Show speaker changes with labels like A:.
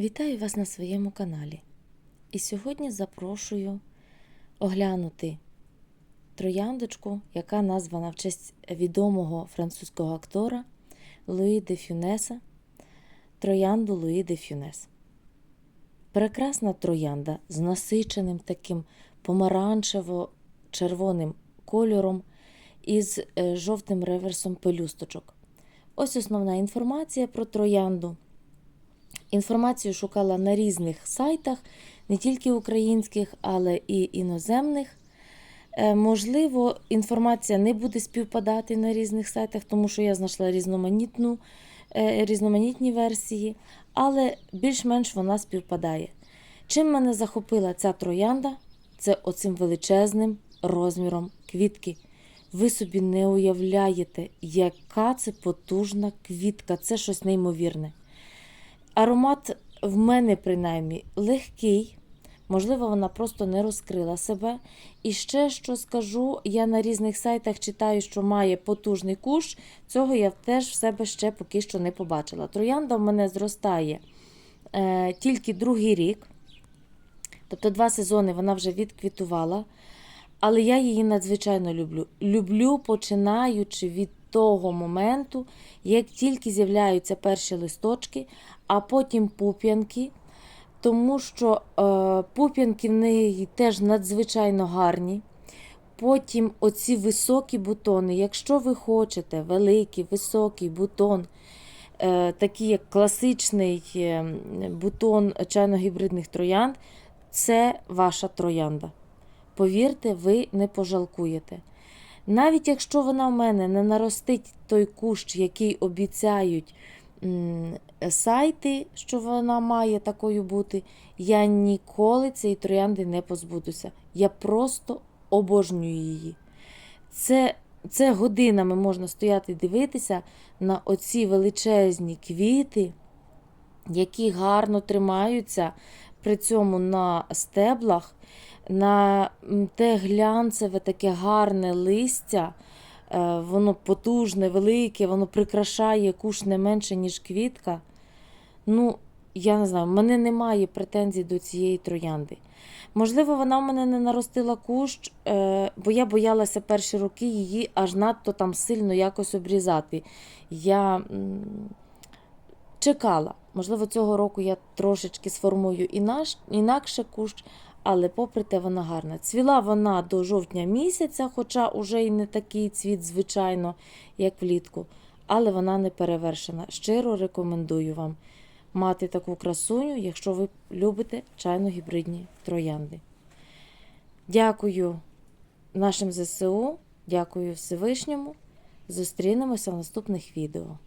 A: Вітаю вас на своєму каналі. І сьогодні запрошую оглянути трояндочку, яка названа в честь відомого французького актора Луї де Фюнеса, троянду Луї де Фюнес. Прекрасна троянда з насиченим таким помаранчево-червоним кольором із е, жовтим реверсом пелюсточок. Ось основна інформація про троянду. Інформацію шукала на різних сайтах, не тільки українських, але і іноземних. Е, Можливо, інформація не буде співпадати на різних сайтах, тому що я знайшла різноманітну, е, різноманітні версії, але більш-менш вона співпадає. Чим мене захопила ця троянда? Це оцим величезним розміром квітки. Ви собі не уявляєте, яка це потужна квітка, це щось неймовірне. Аромат в мене, принаймні, легкий. Можливо, вона просто не розкрила себе. І ще що скажу, я на різних сайтах читаю, що має потужний кущ. Цього я теж в себе ще поки що не побачила. Троянда в мене зростає е, тільки другий рік. Тобто два сезони вона вже відквітувала. Але я її надзвичайно люблю. Люблю, починаючи від того моменту, як тільки з'являються перші листочки, а потім пуп'янки, тому що е, пуп'янки в неї теж надзвичайно гарні. Потім оці високі бутони. Якщо ви хочете великий, високий бутон, е, такий як класичний е, бутон чайно-гібридних троянд, це ваша троянда. Повірте, ви не пожалкуєте. Навіть якщо вона в мене не наростить той кущ, який обіцяють сайти, що вона має такою бути, я ніколи цієї троянди не позбудуся. Я просто обожнюю її. Це, це годинами можна стояти дивитися на оці величезні квіти, які гарно тримаються при цьому на стеблах на те глянцеве, таке гарне листя, е, воно потужне, велике, воно прикрашає куш не менше, ніж квітка. Ну, я не знаю, в мене немає претензій до цієї троянди. Можливо, вона в мене не наростила кущ, е, бо я боялася перші роки її аж надто там сильно якось обрізати. Я чекала. Можливо, цього року я трошечки сформую інакше кущ, але попри те вона гарна. Цвіла вона до жовтня місяця, хоча уже й не такий цвіт, звичайно, як влітку, але вона не перевершена. Щиро рекомендую вам мати таку красуню, якщо ви любите чайно-гібридні троянди. Дякую нашим ЗСУ, дякую Всевишньому. Зустрінемося в наступних відео.